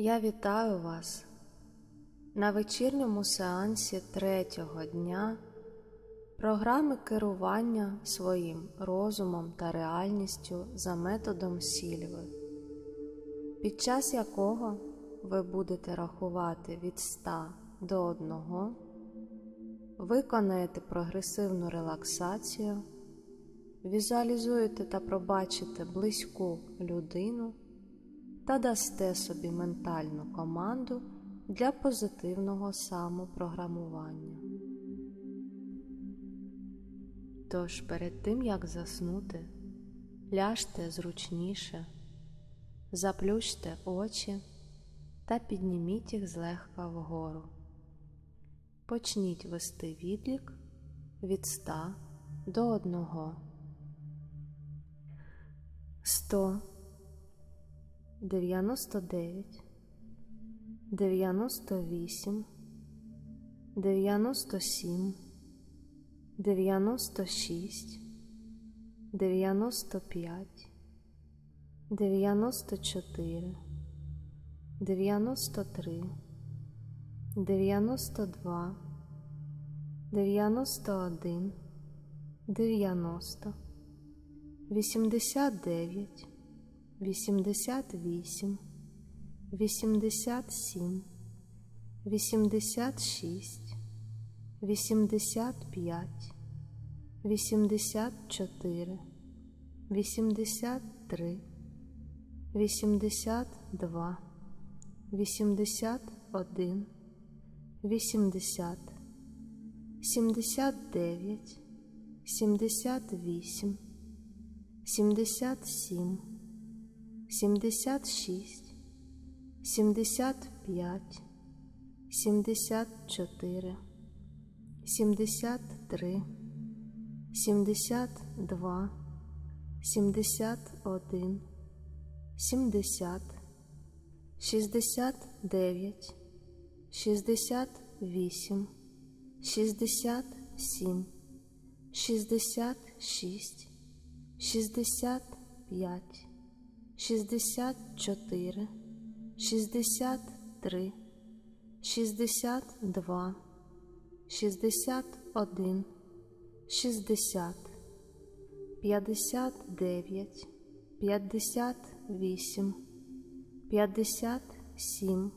Я вітаю вас. На вечірньому сеансі третього дня програми керування своїм розумом та реальністю за методом Сільви, під час якого ви будете рахувати від 100 до 1, виконаєте прогресивну релаксацію, візуалізуєте та пробачите близьку людину та дасте собі ментальну команду для позитивного самопрограмування. Тож перед тим як заснути, ляжте зручніше, заплющте очі та підніміть їх злегка вгору. Почніть вести відлік від 100 до 1. 100 99 98 97 96 95 94 93 92 91 90 89 88, 87, 86, 85, 84, 83, 82, 81, 80, 79, 78, 77, 76, 75, 74, 73, 72, 71, 70, 69, 68, 67, 66, 65, 64, 63, 62, 61, 60, 59, 58, 57,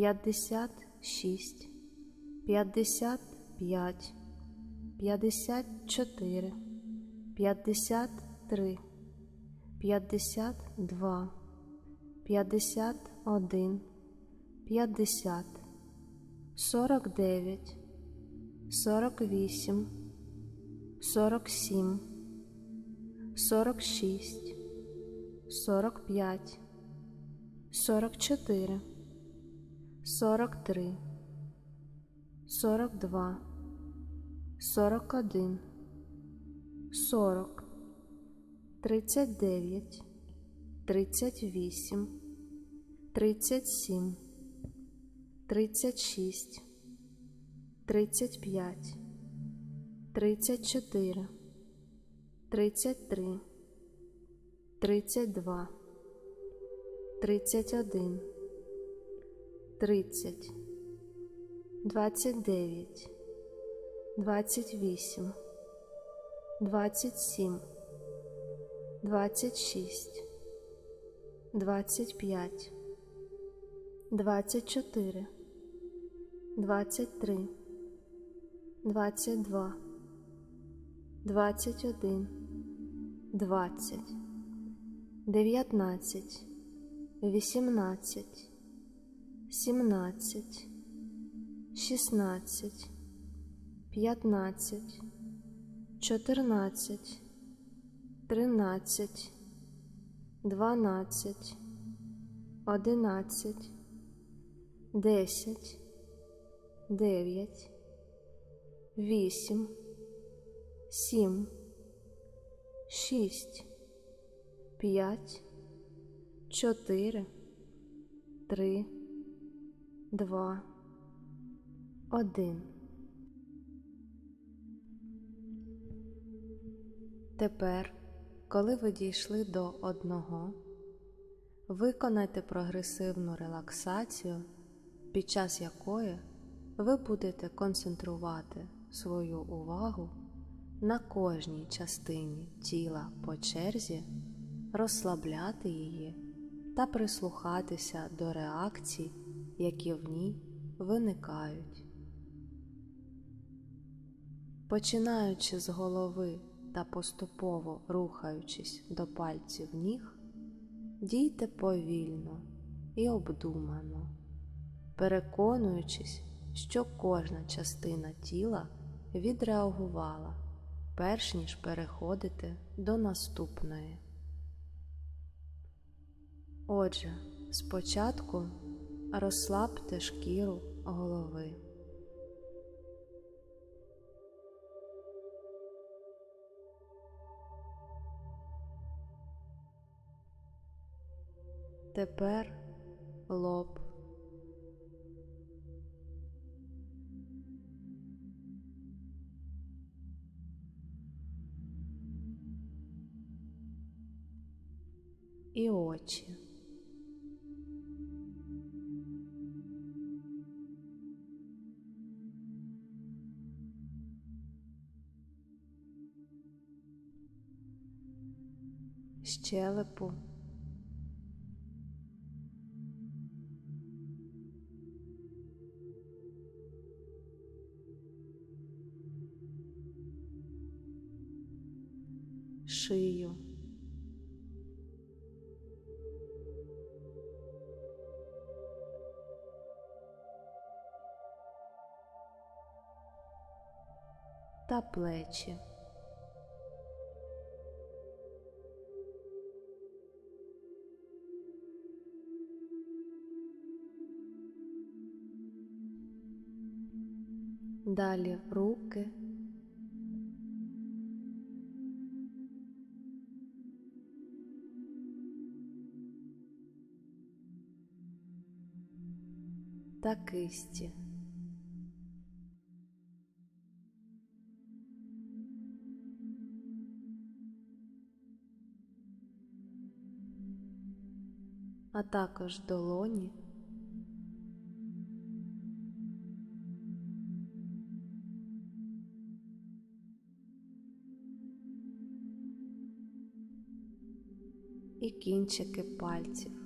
56, 55, 54, 53, 52, 51, 50, 49, 48, 47, 46, 45, 44, 43, 42, 41, 40, 39, 38, 37, 36, 35, 34, 33, 32, 31, 30, 29, 28, 27, 26, 25, 24, 23, 22, 21, 20, 19, 18, 17, 16, 15, 14, 13, 12, 11, 10, 9, 8, 7, 6, 5, 4, 3, 2, 1. Тепер, коли ви дійшли до одного, Виконайте прогресивну релаксацію, під час якої ви будете концентрувати свою увагу на кожній частині тіла по черзі, розслабляти її та прислухатися до реакцій, які в ній виникають. Починаючи з голови та поступово рухаючись до пальців ніг, дійте повільно і обдумано, переконуючись, що кожна частина тіла відреагувала, перш ніж переходити до наступної. Отже, спочатку розслабте шкіру голови. Тепер лоб. І очі. Щелепу. Та плечі. Далі руки. та кисті. А також долоні. І кінчики пальців.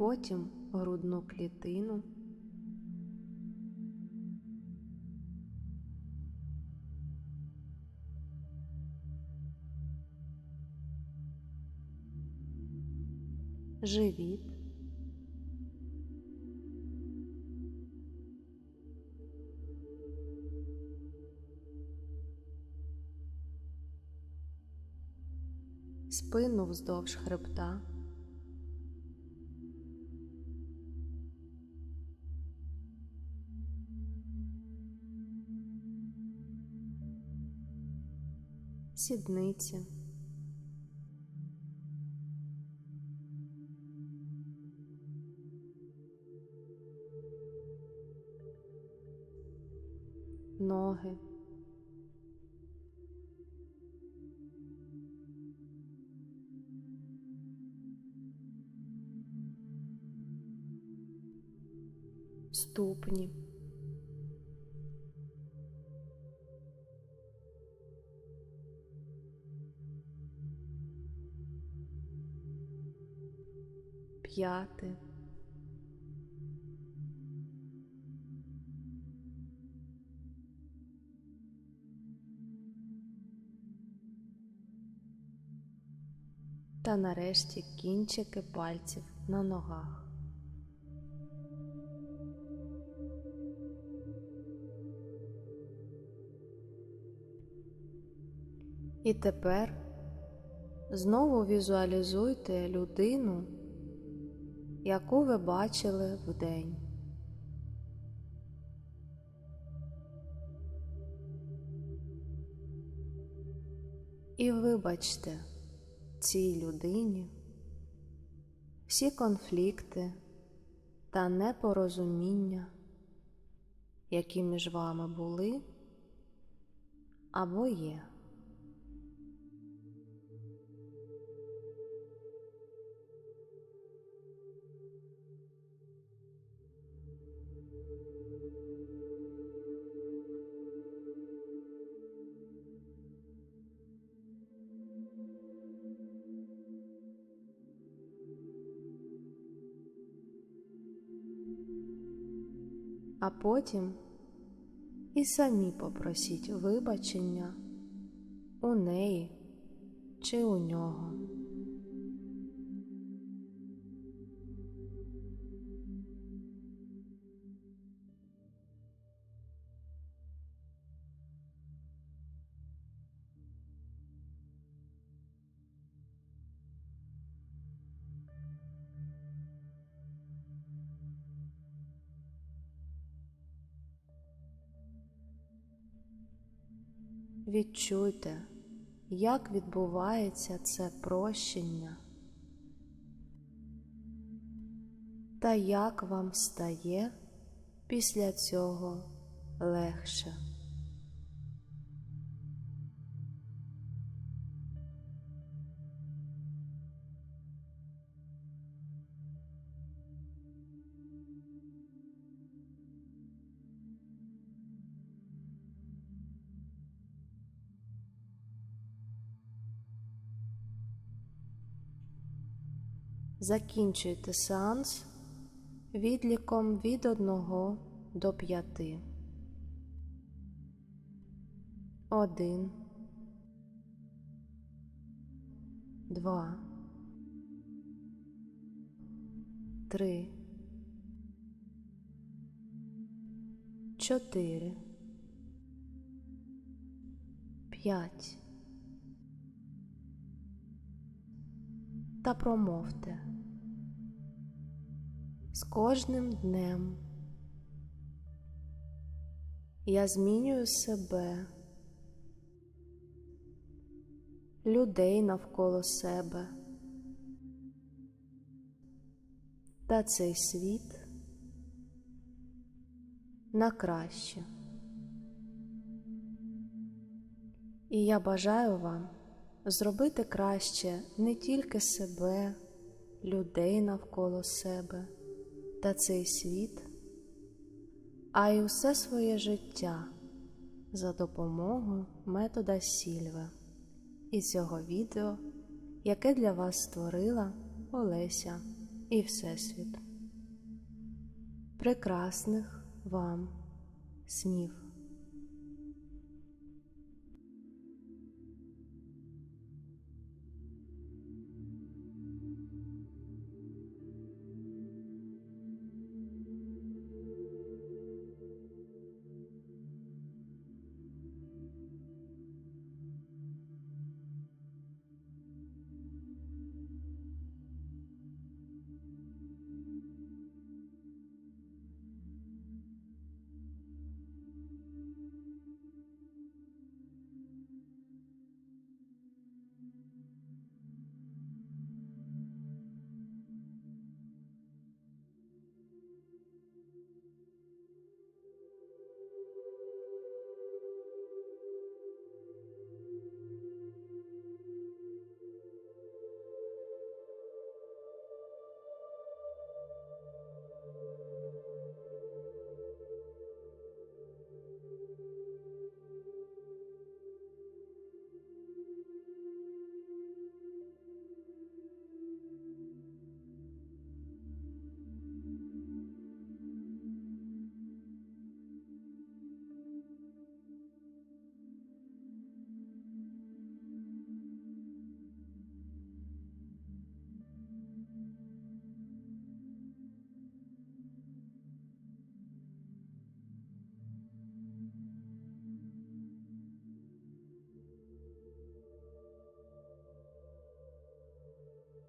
потім грудну клітину. Живіт. Спину вздовж хребта. сідниці. Ноги. Ступні. п'яти. Та нарешті кінчики пальців на ногах. І тепер знову візуалізуйте людину яку ви бачили вдень. І вибачте цій людині всі конфлікти, та непорозуміння, які між вами були або є. А потім і самі попросіть вибачення у неї чи у нього. Відчуйте, як відбувається це прощення та як вам стає після цього легше. Закінчуйте сеанс відліком від 1 до 5. 1 2 3 4 5 та промовте з кожним днем. Я змінюю себе, людей навколо себе. Та цей світ на краще. І я бажаю вам зробити краще не тільки себе, людей навколо себе та цей світ, а й усе своє життя за допомогою метода Сільве і цього відео, яке для вас створила Олеся і Всесвіт. Прекрасних вам снів!